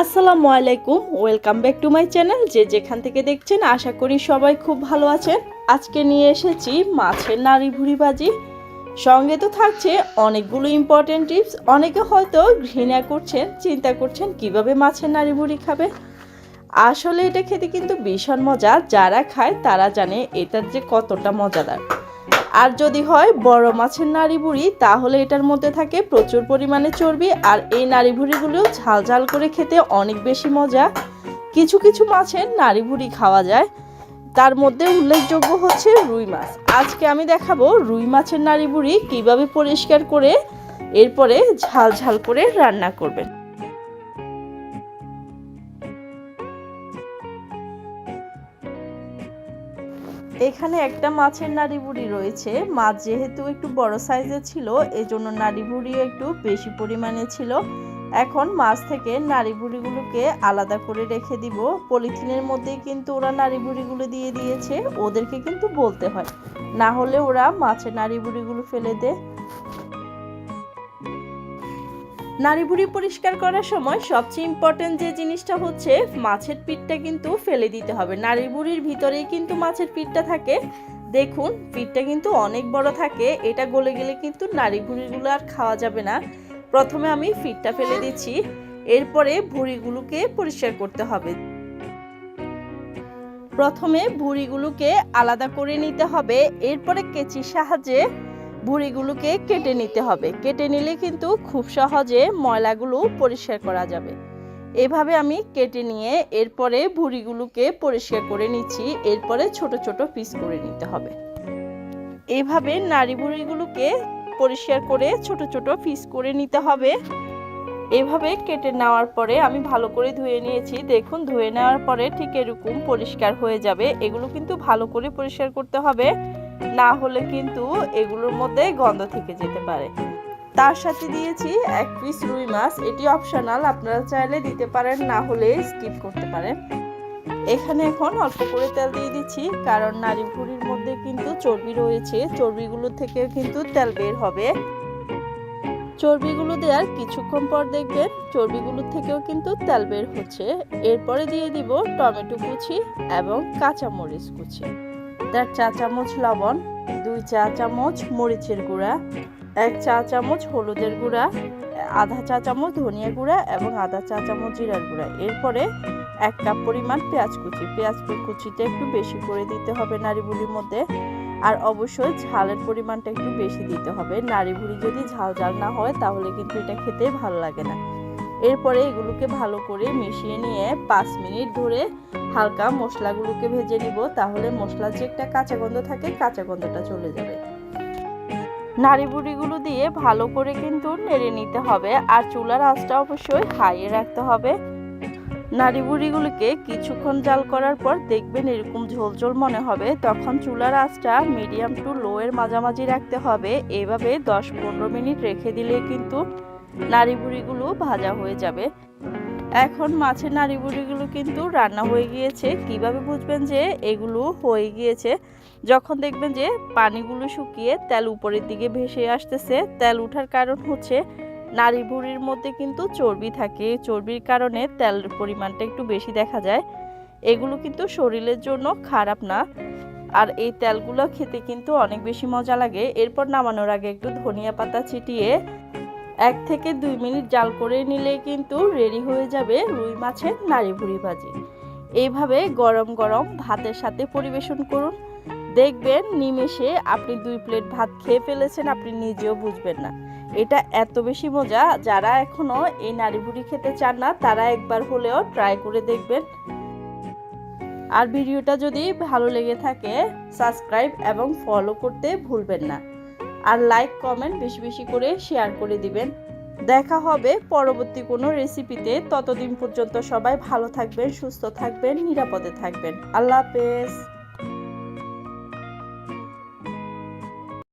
আসসালামু আলাইকুম, welcome back to my channel. যে যেখান থেকে দেখছেন, আশা করি সবাই খুব ভালো আছেন। আজকে নিয়ে এসেছি মাছের নাড়ি ভুড়ি ভাজি। সঙ্গে তো থাকছে অনেকগুলো ইম্পর্টেন্ট টিপস অনেকে হয়তো ঘৃণা করছেন, চিন্তা করছেন, কীভাবে মাছের নাড়ি ভুড়ি খাবে? আসলে এটা খেতে কিন্তু ভীষণ মজা। যারা খায়, তারা জানে এটার যে কতটা মজাদার। আর যদি হয় বড় মাছের নাড়ি তাহলে এটার মধ্যে থাকে প্রচুর পরিমাণে চর্বি, আর এই নাড়ি ভুড়িগুলো ঝাল ঝাল করে খেতে অনেক বেশি মজা। কিছু কিছু মাছের নাড়ি ভুড়ি খাওয়া যায়। তার মধ্যে উল্লেখযোগ্য হচ্ছে রুই মাছ। আজকে আমি দেখাবো রুই মাছের নাড়ি বুড়ি কীভাবে পরিষ্কার করে এরপরে ঝাল ঝাল করে রান্না করবেন। এখানে একটা মাছের নাড়ি বুড়ি রয়েছে। মাছ যেহেতু একটু বড় সাইজের ছিল, এজন্য নাড়ি বুড়িও একটু বেশি পরিমাণে ছিল। এখন মাছ থেকে নাড়ি বুড়িগুলোকে আলাদা করে রেখে দিব। পলিথিনের মধ্যে কিন্তু ওরা নাড়ি বুড়িগুলো দিয়ে দিয়েছে। ওদেরকে কিন্তু বলতে হয়, না হলে ওরা মাছের নাড়ি বুড়িগুলো ফেলে দেয়। নাড়ি বুড়ি পরিষ্কার করার সময় সবচেয়ে ইম্পর্টেন্ট যে জিনিসটা হচ্ছে মাছের পিঠটা কিন্তু ফেলে দিতে হবে। নাড়ি বুড়ির ভিতরেই কিন্তু মাছের পিঠটা থাকে। দেখুন, পিঠটা কিন্তু অনেক বড় থাকে। এটা গলে গেলে কিন্তু নাড়ি ভুড়িগুলো আর খাওয়া যাবে না। প্রথমে আমি ফিটটা ফেলে দিচ্ছি। এরপরে ভুড়িগুলোকে পরিষ্কার করতে হবে। প্রথমে ভুড়িগুলোকে আলাদা করে নিতে হবে। এরপরে কেচির সাহায্যে ভুড়িগুলোকে কেটে নিতে হবে। কেটে নিলে কিন্তু খুব সহজে ময়লাগুলো পরিষ্কার করা যাবে। এভাবে আমি কেটে নিয়ে এরপরে ভুঁড়িগুলোকে পরিষ্কার করে নিচ্ছি। এরপরে ছোট ছোট পিস করে নিতে হবে। এভাবে নাড়ি ভুড়িগুলোকে পরিষ্কার করে ছোট ছোট পিস করে নিতে হবে। এভাবে কেটে নেওয়ার পরে আমি ভালো করে ধুয়ে নিয়েছি। দেখুন, ধুয়ে নেওয়ার পরে ঠিক এরকম পরিষ্কার হয়ে যাবে। এগুলো কিন্তু ভালো করে পরিষ্কার করতে হবে। না হলে কিন্তু এগুলোর মধ্যে গন্ধ থেকে যেতে পারে। তার সাথে দিয়েছি এক পিস রুই মাছ। এটি অপশনাল আপনারা চাইলে দিতে পারেন, না হলে স্কিপ করতে পারেন। এখানে এখন অল্প করে তেল দিয়ে দিচ্ছি, কারণ নারী ভুড়ির মধ্যে কিন্তু চর্বি রয়েছে। চর্বিগুলো থেকে কিন্তু তেল বের হবে। চর্বিগুলো দেওয়ার কিছুক্ষণ পর দেখবেন চর্বিগুলো থেকেও কিন্তু তেল বের হচ্ছে। এরপরে দিয়ে দিব টমেটো কুচি এবং কাঁচামরিচ কুচি। দেড় চা চামচ লবণ, দুই চা চামচ মরিচের গুঁড়া, এক চা চামচ হলুদের গুঁড়া, আধা চা চামচ ধনিয়া গুঁড়া এবং আধা চা চামচ জিরার গুঁড়া। এরপরে এক কাপ পরিমাণ পেঁয়াজ কুচি। পেঁয়াজ কুচিটা একটু বেশি করে দিতে হবে নাড়িবুড়ির মধ্যে। আর অবশ্যই ঝালের পরিমাণটা একটু বেশি দিতে হবে। নাড়িবুড়ি যদি ঝাল ঝাল না হয়, তাহলে কিন্তু এটা খেতে ভালো লাগে না। এরপরে এগুলোকে ভালো করে মিশিয়ে নিয়ে পাঁচ মিনিট ধরে হালকা মশলাগুলোকে ভেজে নিব, তাহলে মশলার যে একটা কাঁচা গন্ধ থাকে, কাঁচা গন্ধটা চলে যাবে। নাড়ি বুড়িগুলো দিয়ে ভালো করে কিন্তু নেড়ে নিতে হবে, আর চুলার আঁচটা অবশ্যই হাইয়ে রাখতে হবে। নাড়ি বুড়িগুলোকে কিছুক্ষণ জাল করার পর দেখবেন এরকম ঝোলঝোল মনে হবে, তখন চুলার আঁচটা মিডিয়াম টু লো এর মাঝামাঝি রাখতে হবে। এভাবে দশ পনেরো মিনিট রেখে দিলে কিন্তু নাড়ি বুড়িগুলো ভাজা হয়ে যাবে। এখন মাছের নাড়ি বুড়িগুলো কিন্তু রান্না হয়ে গিয়েছে। কীভাবে বুঝবেন যে এগুলো হয়ে গিয়েছে? যখন দেখবেন যে পানিগুলো শুকিয়ে তেল উপরের দিকে ভেসে আসতেছে, তেল ওঠার কারণ হচ্ছে নাড়ি বুড়ির মধ্যে কিন্তু চর্বি থাকে। চর্বির কারণে তেলের পরিমাণটা একটু বেশি দেখা যায়। এগুলো কিন্তু শরীরের জন্য খারাপ না। আর এই তেলগুলো খেতে কিন্তু অনেক বেশি মজা লাগে। এরপর নামানোর আগে একটু ধনিয়া পাতা ছিটিয়ে এক থেকে দুই মিনিট জাল করে নিলে কিন্তু রেডি হয়ে যাবে রুই মাছের নাড়ি ভুড়ি ভাজি। এইভাবে গরম গরম ভাতের সাথে পরিবেশন করুন। দেখবেন নিমেষে আপনি দুই প্লেট ভাত খেয়ে ফেলেছেন, আপনি নিজেও বুঝবেন না। এটা এত বেশি মজা, যারা এখনও এই নাড়ি ভুড়ি খেতে চান না, তারা একবার হলেও ট্রাই করে দেখবেন। আর ভিডিওটা যদি ভালো লেগে থাকে, সাবস্ক্রাইব এবং ফলো করতে ভুলবেন না। আর লাইক কমেন্ট বেশি বেশি করে শেয়ার করে দিবেন। দেখা হবে পরবর্তী কোনো রেসিপিতে ততদিন পর্যন্ত সবাই ভালো থাকবেন, সুস্থ থাকবেন, নিরাপদে থাকবেন। আল্লাহ হাফেজ।